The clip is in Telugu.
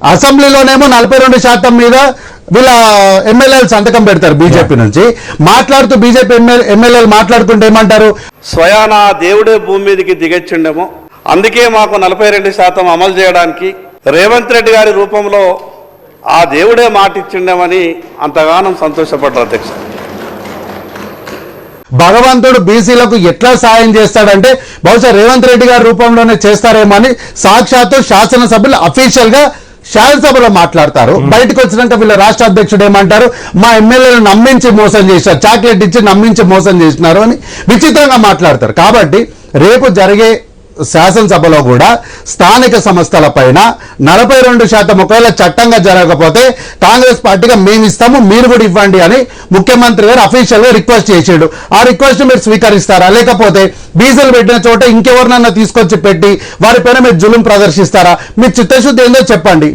అసెంబ్లీలోనేమో నలభై రెండు శాతం మీద వీళ్ళ ఎమ్మెల్యేలు సంతకం పెడతారు బీజేపీ నుంచి. మాట్లాడుతూ బీజేపీ ఎమ్మెల్యేలు మాట్లాడుతుంటే ఏమంటారు? స్వయాన దేవుడే భూమి మీదకి దిగొచ్చిండేమో. అందుకే మాకు నలభై రెండు శాతం అమలు చేయడానికి రేవంత్ రెడ్డి గారి రూపంలో ఆ దేవుడే మాట ఇచ్చిండేమని అంతగానం సంతోషపడ్డారు అధ్యక్ష. భగవంతుడు బీసీలకు ఎట్లా సాయం చేస్తాడంటే బహుశా రేవంత్ రెడ్డి గారి రూపంలోనే చేస్తారేమో అని సాక్షాత్తు శాసనసభ్యులు అఫీషియల్గా శాసనసభలో మాట్లాడతారు. బయటకు వచ్చినాక వీళ్ళ రాష్ట్ర అధ్యక్షుడు ఏమంటారు? మా ఎమ్మెల్యేలు నమ్మించి మోసం చేశారు. చాక్లెట్ ఇచ్చి నమ్మించి మోసం చేసినారు అని విచిత్రంగా మాట్లాడతారు. కాబట్టి రేపు జరిగే శాసనసభలో కూడా స్థానిక సంస్థల పైన నలభై రెండు శాతం ఒకవేళ చట్టంగా జరగకపోతే కాంగ్రెస్ పార్టీగా మేము ఇస్తాము మీరు కూడా ఇవ్వండి అని ముఖ్యమంత్రి గారు అఫీషియల్గా రిక్వెస్ట్ చేసాడు. ఆ రిక్వెస్ట్ మీరు స్వీకరిస్తారా? లేకపోతే బీజేలు పెట్టిన చోట ఇంకెవరినన్నా తీసుకొచ్చి పెట్టి వారి పైన మీరు జులుం ప్రదర్శిస్తారా? మీ చిత్తశుద్ధి ఏందో చెప్పండి.